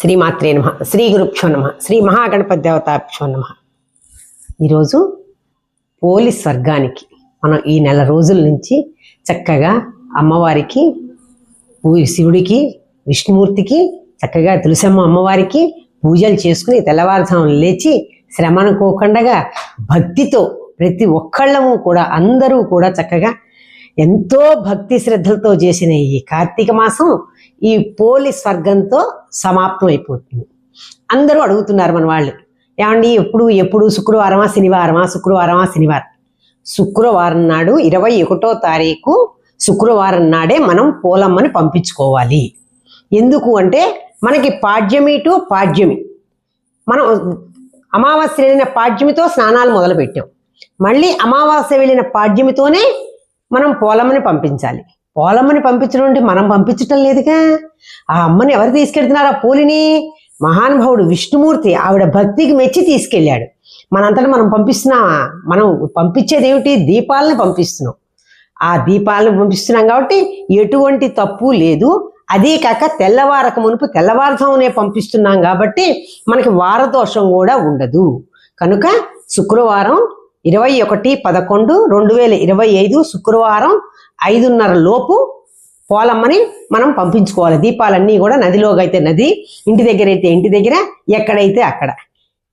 శ్రీమాత్రే నమ. శ్రీ గురుభ్యో నమ. శ్రీ మహాగణపతి దేవతాభ్యో నమ. ఈరోజు పోలీస్ వర్గానికి మనం ఈ నెల రోజుల నుంచి చక్కగా అమ్మవారికి శివుడికి విష్ణుమూర్తికి చక్కగా తులసమ్మ అమ్మవారికి పూజలు చేసుకుని తెల్లవారుజామున లేచి శ్రమ అనుకోకుండా భక్తితో ప్రతి ఒక్కళ్ళము కూడా అందరూ కూడా చక్కగా ఎంతో భక్తి శ్రద్ధలతో చేసిన ఈ కార్తీక మాసం ఈ పోలీస్ వర్గంతో సమాప్తం అయిపోతుంది. అందరూ అడుగుతున్నారు మన వాళ్ళు ఏమండి ఎప్పుడు ఎప్పుడు? శుక్రవారమా శనివారమా? శుక్రవారమా శనివారం? శుక్రవారం నాడు ఇరవై ఒకటో తారీఖు శుక్రవారం నాడే మనం పోలమ్మని పంపించుకోవాలి. ఎందుకు అంటే మనకి పాడ్యమి టు పాడ్యమి. మనం అమావాస్య వెళ్ళిన పాడ్యమితో స్నానాలు మొదలుపెట్టాం. మళ్ళీ అమావాస్య వెళ్ళిన పాడ్యమితోనే మనం పోలమ్మని పంపించాలి. పోలమ్మని పంపించడం అంటే మనం పంపించటం లేదుగా. ఆ అమ్మని ఎవరు తీసుకెళ్తున్నారు? ఆ పోలిని మహానుభావుడు విష్ణుమూర్తి ఆవిడ భక్తికి మెచ్చి తీసుకెళ్ళాడు. మనంతటా మనం పంపిస్తున్నామా? మనం పంపించేది ఏమిటి? దీపాలని పంపిస్తున్నాం. ఆ దీపాలను పంపిస్తున్నాం కాబట్టి ఎటువంటి తప్పు లేదు. అదే కాక తెల్లవారక మునుపు తెల్లవారుజామునే పంపిస్తున్నాం కాబట్టి మనకి వారదోషం కూడా ఉండదు. కనుక శుక్రవారం ఇరవై ఒకటి పదకొండు రెండు వేల ఇరవై ఐదు శుక్రవారం ఐదున్నర లోపు పోలమ్మని మనం పంపించుకోవాలి. దీపాలన్నీ కూడా నదిలోకి అయితే నది ఇంటి దగ్గర అయితే ఇంటి దగ్గర ఎక్కడైతే అక్కడ.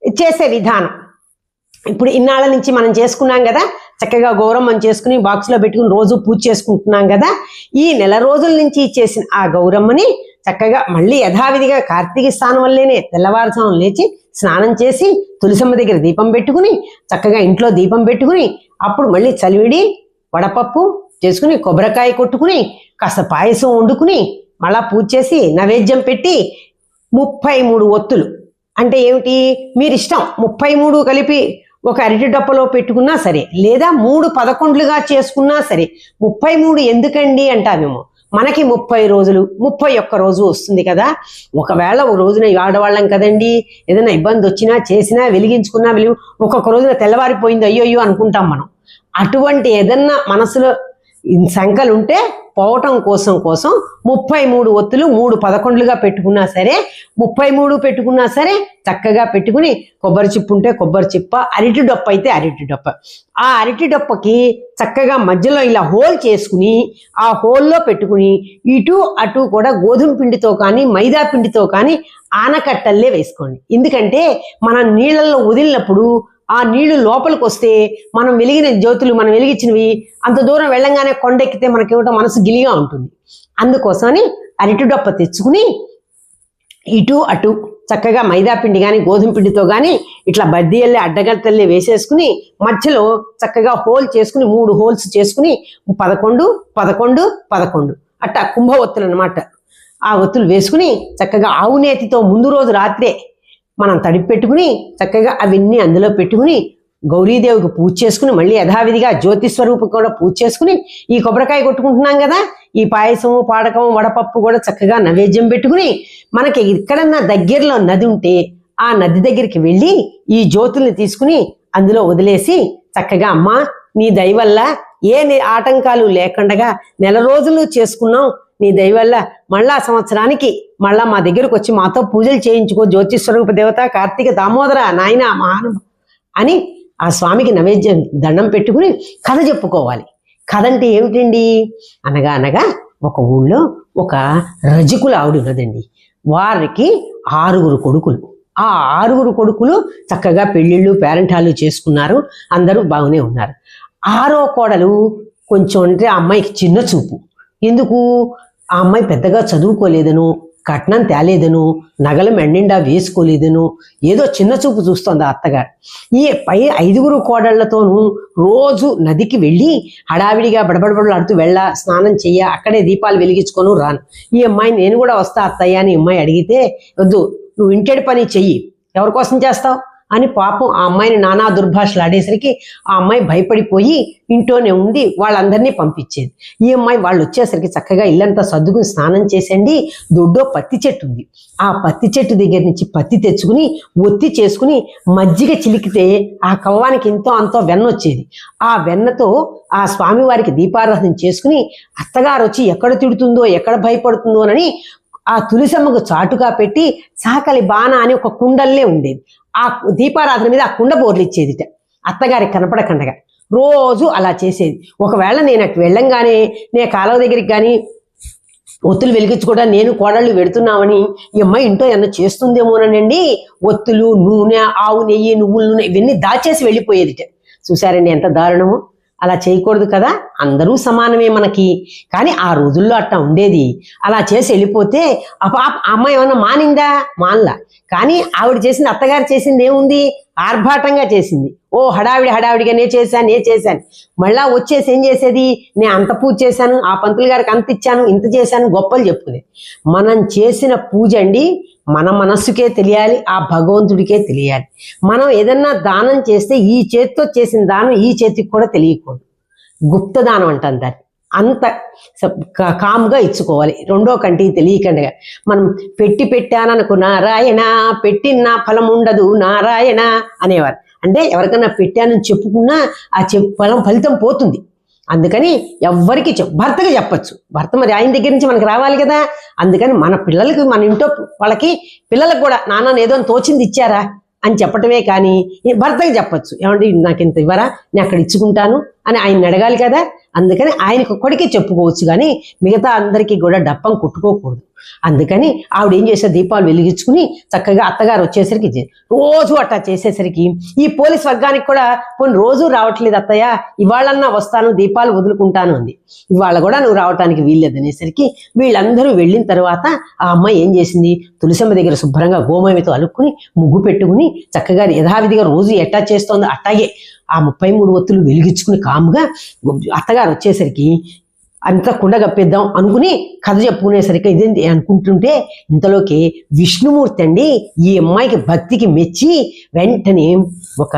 చేసే విధానం. ఇప్పుడు ఇన్నాళ్ళ నుంచి మనం చేసుకున్నాం కదా చక్కగా గౌరమ్మని చేసుకుని బాక్స్లో పెట్టుకుని రోజు పూజ చేసుకుంటున్నాం కదా ఈ నెల రోజుల నుంచి చేసిన ఆ గౌరమ్మని చక్కగా మళ్ళీ యథావిధిగా కార్తీక స్థానం వల్లేనే తెల్లవారుజాము లేచి స్నానం చేసి తులసమ్మ దగ్గర దీపం పెట్టుకుని చక్కగా ఇంట్లో దీపం పెట్టుకుని అప్పుడు మళ్ళీ చలివిడి వడపప్పు చేసుకుని కొబ్బరికాయ కొట్టుకుని కాస్త పాయసం వండుకుని మళ్ళా పూజ చేసి నైవేద్యం పెట్టి ముప్పై మూడు ఒత్తులు. అంటే ఏమిటి? మీరు ఇష్టం ముప్పై మూడు కలిపి ఒక అరటి డప్పలో పెట్టుకున్నా సరే లేదా మూడు పదకొండులుగా చేసుకున్నా సరే ముప్పై మూడు ఎందుకండి అంటామేమో మనకి ముప్పై రోజులు ముప్పై ఒక్క రోజు వస్తుంది కదా. ఒకవేళ ఒక రోజున ఆడవాళ్ళం కదండి. ఏదైనా ఇబ్బంది వచ్చినా చేసినా వెలిగించుకున్నా వెలిగి ఒక్కొక్క రోజున తెల్లవారిపోయింది అయ్యో అయ్యో అనుకుంటాం మనం. అటువంటి ఏదన్నా మనసులో సంఖ్యలు ఉంటే పోవటం కోసం కోసం ముప్పై మూడు ఒత్తులు మూడు పదకొండులుగా పెట్టుకున్నా సరే ముప్పై మూడు పెట్టుకున్నా సరే చక్కగా పెట్టుకుని కొబ్బరి చిప్పు ఉంటే కొబ్బరి చిప్ప అరటి డొప్ప అయితే అరటి డొప్ప. ఆ అరటి డొప్పకి చక్కగా మధ్యలో ఇలా హోల్ చేసుకుని ఆ హోల్లో పెట్టుకుని ఇటు అటు కూడా గోధుమ పిండితో కానీ మైదా పిండితో కానీ ఆనకట్టల్లే వేసుకోండి. ఎందుకంటే మనం నీళ్ళల్లో వదిలినప్పుడు ఆ నీళ్ళు లోపలికి వస్తే మనం వెలిగిన జ్యోతులు మనం వెలిగించినవి అంత దూరం వెళ్ళంగానే కొండెక్కితే మనకేమిటో మనసు గిలిగా ఉంటుంది. అందుకోసమని అరటి డొప్ప తెచ్చుకుని ఇటు అటు చక్కగా మైదా పిండి కానీ గోధుమ పిండితో కానీ ఇట్లా బద్దీయల్లే అడ్డగట్టల్లే వేసేసుకుని మధ్యలో చక్కగా హోల్ చేసుకుని మూడు హోల్స్ చేసుకుని పదకొండు పదకొండు పదకొండు. అట్ట కుంభ ఒత్తులు అనమాట ఆ ఒత్తులు వేసుకుని చక్కగా ఆవు నేతితో ముందు రోజు రాత్రే మనం తడిపి పెట్టుకుని చక్కగా అవన్నీ అందులో పెట్టుకుని గౌరీదేవికి పూజ చేసుకుని మళ్ళీ యథావిధిగా జ్యోతి స్వరూపు కూడా పూజ చేసుకుని ఈ కొబ్బరికాయ కొట్టుకుంటున్నాం కదా ఈ పాయసము పాడకం వడపప్పు కూడా చక్కగా నైవేద్యం పెట్టుకుని మనకి ఎక్కడన్నా దగ్గరలో నది ఉంటే ఆ నది దగ్గరికి వెళ్ళి ఈ జ్యోతుల్ని తీసుకుని అందులో వదిలేసి చక్కగా అమ్మ నీ దయవల్ల ఏ ఆటంకాలు లేకుండా నెల రోజులు చేసుకున్నాం నీ దయవల్ల మళ్ళా సంవత్సరానికి మళ్ళా మా దగ్గరకు వచ్చి మాతో పూజలు చేయించుకో జ్యోతి స్వరూప దేవత కార్తీక దామోదర నాయన మహాను అని ఆ స్వామికి నైవేద్యం దండం పెట్టుకుని కథ చెప్పుకోవాలి. కథ అంటే ఏమిటండి? అనగా అనగా ఒక ఊళ్ళో ఒక రజకుల ఆవిడ ఉన్నదండి. వారికి ఆరుగురు కొడుకులు. ఆ ఆరుగురు కొడుకులు చక్కగా పెళ్ళిళ్ళు పేరెంటాలు చేసుకున్నారు. అందరూ బాగానే ఉన్నారు. ఆరో కోడలు కొంచెం అంటే ఆ అమ్మాయికి చిన్న చూపు. ఎందుకు? ఆ అమ్మాయి పెద్దగా చదువుకోలేదను. కట్నం తేలేదను నగలు మెండిండా వేసుకోలేదను. ఏదో చిన్న చూపు చూస్తోంది ఆ అత్తగారు. ఈ పై ఐదుగురు కోడళ్ళతోనూ రోజు నదికి వెళ్ళి హడావిడిగా బడబడబడలాడుతూ వెళ్ళ స్నానం చెయ్య అక్కడే దీపాలు వెలిగించుకొని రాను. ఈ అమ్మాయి నేను కూడా వస్తా అత్తయ్య అని ఈ అమ్మాయి అడిగితే వద్దు నువ్వు ఇంటెడి పని చెయ్యి. ఎవరి కోసం చేస్తావు? అని పాపం ఆ అమ్మాయిని నానా దుర్భాషలు ఆడేసరికి ఆ అమ్మాయి భయపడిపోయి ఇంట్లోనే ఉండి వాళ్ళందరినీ పంపించేది. ఈ అమ్మాయి వాళ్ళు వచ్చేసరికి చక్కగా ఇల్లంతా సర్దుకుని స్నానం చేసండి దొడ్డో పత్తి చెట్టు ఉంది. ఆ పత్తి చెట్టు దగ్గర నుంచి పత్తి తెచ్చుకుని ఒత్తి చేసుకుని మజ్జిగ చిలికితే ఆ కవ్వానికి ఎంతో అంతో వెన్న వచ్చేది. ఆ వెన్నతో ఆ స్వామివారికి దీపారాధన చేసుకుని అత్తగారు వచ్చి ఎక్కడ తిడుతుందో ఎక్కడ భయపడుతుందో అని ఆ తులసమ్మకు చాటుగా పెట్టి చాకలి బాణ అని ఒక కుండల్లే ఉండేది. ఆ దీపారాధన మీద ఆ కుండ బోర్లు ఇచ్చేదిట అత్తగారికి కనపడకండగా. రోజు అలా చేసేది. ఒకవేళ నేను అటు వెళ్ళంగానే నేను కాలువ దగ్గరికి కానీ ఒత్తులు వెలిగించుకోవడం నేను కోడళ్ళు పెడుతున్నామని ఈ అమ్మాయి ఇంట్లో ఏమన్నా చేస్తుందేమోనండి ఒత్తులు నూనె ఆవు నెయ్యి నువ్వుల నూనె ఇవన్నీ దాచేసి వెళ్ళిపోయేదిట. చూసారండి ఎంత దారుణము? అలా చేయకూడదు కదా? అందరూ సమానమే మనకి. కానీ ఆ రోజుల్లో అట్టా ఉండేది. అలా చేసి వెళ్ళిపోతే అమ్మ ఆ అమ్మాయి ఏమన్నా మానిందా? మానలా. కానీ ఆవిడ చేసింది అత్తగారు చేసింది ఏముంది? ఆర్భాటంగా చేసింది. ఓ హడావిడి హడావిడిగా నే చేశాను నే చేశాను మళ్ళా వచ్చేసి ఏం చేసేది? నేను అంత పూజ చేశాను ఆ పంతులు గారికి అంత ఇచ్చాను ఇంత చేశాను గొప్పలు చెప్పుకునేది. మనం చేసిన పూజ అండి మన మనస్సుకే తెలియాలి ఆ భగవంతుడికే తెలియాలి. మనం ఏదన్నా దానం చేస్తే ఈ చేతితో చేసిన దానం ఈ చేతికి కూడా తెలియకూడదు. గుప్త దానం అంటాం దాన్ని. అంత కామ్గా ఇచ్చుకోవాలి. రెండో కంటికి తెలియకుండా. మనం పెట్టి పెట్టాననుకో నారాయణ పెట్టిన ఫలం ఉండదు నారాయణ అనేవారు. అంటే ఎవరికైనా పెట్టానని చెప్పుకున్నా ఆ ఫలం ఫలితం పోతుంది. అందుకని ఎవ్వరికి చెప్ భర్తకి చెప్పచ్చు. భర్త మరి ఆయన దగ్గర నుంచి మనకి రావాలి కదా. అందుకని మన పిల్లలకి మన ఇంట్లో వాళ్ళకి పిల్లలకు కూడా నాన్న ఏదో తోచింది ఇచ్చారా? అని చెప్పటమే కానీ ఈ భర్తకి చెప్పచ్చు. ఏమంటే నాకు ఇంత ఇవ్వరా? నేను అక్కడ ఇచ్చుకుంటాను. అని ఆయన అడగాలి కదా? అందుకని ఆయనకు ఒక్కడికే చెప్పుకోవచ్చు కానీ మిగతా అందరికీ కూడా డప్పం కుట్టుకోకూడదు. అందుకని ఆవిడ ఏం చేసే దీపాలు వెలిగించుకుని చక్కగా అత్తగారు వచ్చేసరికి రోజు అట్టా చేసేసరికి ఈ పోలీస్ వర్గానికి కూడా కొన్ని రోజు రావట్లేదు అత్తయ్య. ఇవాళన్నా వస్తాను దీపాలు వదులుకుంటాను అంది. ఇవాళ కూడా నువ్వు రావటానికి వీల్లేదు అనేసరికి వీళ్ళందరూ వెళ్ళిన తర్వాత ఆ అమ్మాయి ఏం చేసింది? తులసమ్మ దగ్గర శుభ్రంగా గోమయంతో అలుక్కుని ముగ్గు పెట్టుకుని చక్కగా యథావిధిగా రోజు ఎట్టా చేస్తోందో. అట్టాగే ఆ ముప్పై మూడు ఒత్తులు వెలిగించుకుని కాముగా అత్తగారు వచ్చేసరికి అంతా కుండ కప్పేద్దాం అనుకుని కథ చెప్పుకునేసరికి ఇదేంటి అనుకుంటుంటే ఇంతలోకి విష్ణుమూర్తి అండి ఈ అమ్మాయికి భక్తికి మెచ్చి వెంటనే ఒక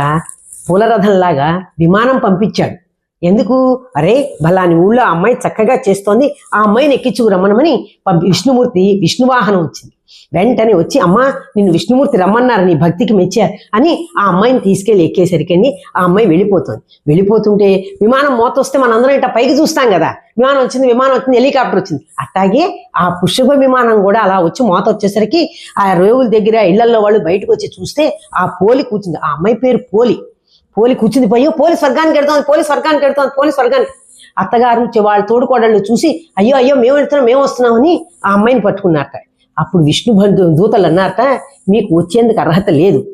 పూలరథంలాగా విమానం పంపించాడు. ఎందుకు? అరే బలాని ఊళ్ళో ఆ అమ్మాయి చక్కగా చేస్తోంది. ఆ అమ్మాయిని ఎక్కించుకు రమ్మనమని పంపి విష్ణుమూర్తి విష్ణువాహనం వచ్చింది. వెంటనే వచ్చి అమ్మ నిన్ను విష్ణుమూర్తి రమ్మన్నారు నీ భక్తికి మెచ్చారు అని ఆ అమ్మాయిని తీసుకెళ్ళి ఎక్కేసరికి ఆ అమ్మాయి వెళ్ళిపోతుంది. వెళ్ళిపోతుంటే విమానం మోత వస్తే మనందరం ఇట్లా పైకి చూస్తాం కదా. విమానం వచ్చింది విమానం వచ్చింది హెలికాప్టర్ వచ్చింది. అట్లాగే ఆ పుష్ప విమానం కూడా అలా వచ్చి మోత వచ్చేసరికి ఆ రేవుల దగ్గర ఇళ్ళలో వాళ్ళు బయటకు వచ్చి చూస్తే ఆ పోలి కూర్చుంది. ఆ అమ్మాయి పేరు పోలి. పోలి కూర్చుంది పోయో పోలీస్ వర్గానికి వెళ్తాం పోలీస్ వర్గానికి వెళ్తాం పోలీస్ వర్గానికి అత్తగారు వాళ్ళ తోడుకోడళ్ళు చూసి అయ్యో అయ్యో మేము వెళ్తున్నాం మేము వస్తున్నామని ఆ అమ్మాయిని పట్టుకున్నారట. అప్పుడు విష్ణు బంధు దూతలు అన్నారట మీకు వచ్చేందుకు అర్హత లేదు.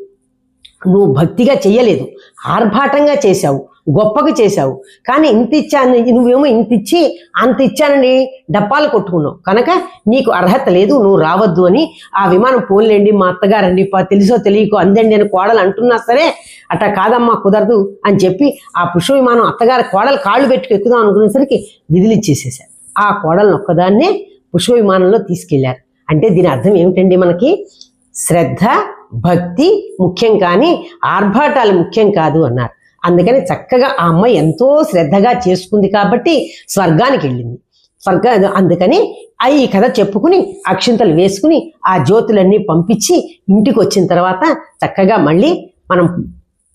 నువ్వు భక్తిగా చెయ్యలేదు. ఆర్భాటంగా చేశావు. గొప్పగా చేశావు. కానీ ఇంత ఇచ్చాను నువ్వేమో ఇంత ఇచ్చి అంత ఇచ్చానని డప్పాలు కొట్టుకున్నావు. కనుక నీకు అర్హత లేదు నువ్వు రావద్దు అని ఆ విమానం పోన్లేండి మా అత్తగారండి తెలుసో తెలియకో అందండి అని కోడలు అంటున్నా సరే అట్లా కాదమ్మా కుదరదు అని చెప్పి ఆ పుష్ప విమానం అత్తగారి కోడలు కాళ్ళు పెట్టుకు ఎక్కుదాం అనుకునేసరికి విదిలిచ్చేసేసారు ఆ కోడలను ఒక్కదాన్నే పుష్ప విమానంలో తీసుకెళ్ళారు. అంటే దీని అర్థం ఏమిటండి మనకి? శ్రద్ధ భక్తి ముఖ్యం కానీ ఆర్భాటాలు ముఖ్యం కాదు అన్నారు. అందుకని చక్కగా ఆ అమ్మాయి ఎంతో శ్రద్ధగా చేసుకుంది కాబట్టి స్వర్గానికి వెళ్ళింది. స్వర్గ అందుకని ఆ ఈ కథ చెప్పుకుని అక్షింతలు వేసుకుని ఆ జ్యోతులన్నీ పంపించి ఇంటికి వచ్చిన తర్వాత చక్కగా మళ్ళీ మనం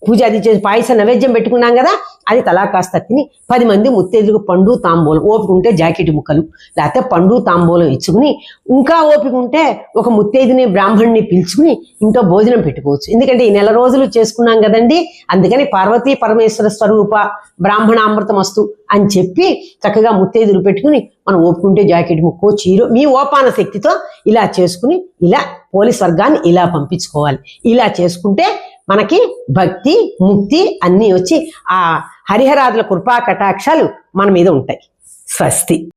పూజ అది చేసి పాయసం నైవేద్యం పెట్టుకున్నాం కదా అది తలా కాస్త తిని పది మంది ముత్తేజులకు పండు తాంబూలం ఓపిక ఉంటే జాకెట్ ముక్కలు లేకపోతే పండు తాంబూలం ఇచ్చుకుని ఇంకా ఓపిక ఉంటే ఒక ముత్తైదుని బ్రాహ్మణ్ణి పిలుచుకుని ఇంట్లో భోజనం పెట్టుకోవచ్చు. ఎందుకంటే ఈ నెల రోజులు చేసుకున్నాం కదండి అందుకని పార్వతీ పరమేశ్వర స్వరూప బ్రాహ్మణామృతమస్తు అని చెప్పి చక్కగా ముత్తైదులు పెట్టుకుని మనం ఓపుకుంటే జాకెట్ ముక్కో చీరో మీ ఓపాన శక్తితో ఇలా చేసుకుని ఇలా పోలీస్ వర్గాన్ని ఇలా పంపించుకోవాలి. ఇలా చేసుకుంటే మనకి భక్తి ముక్తి అన్నీ వచ్చి ఆ హరిహరాదుల కృపా కటాక్షాలు మన మీద ఉంటాయి. స్వస్తి.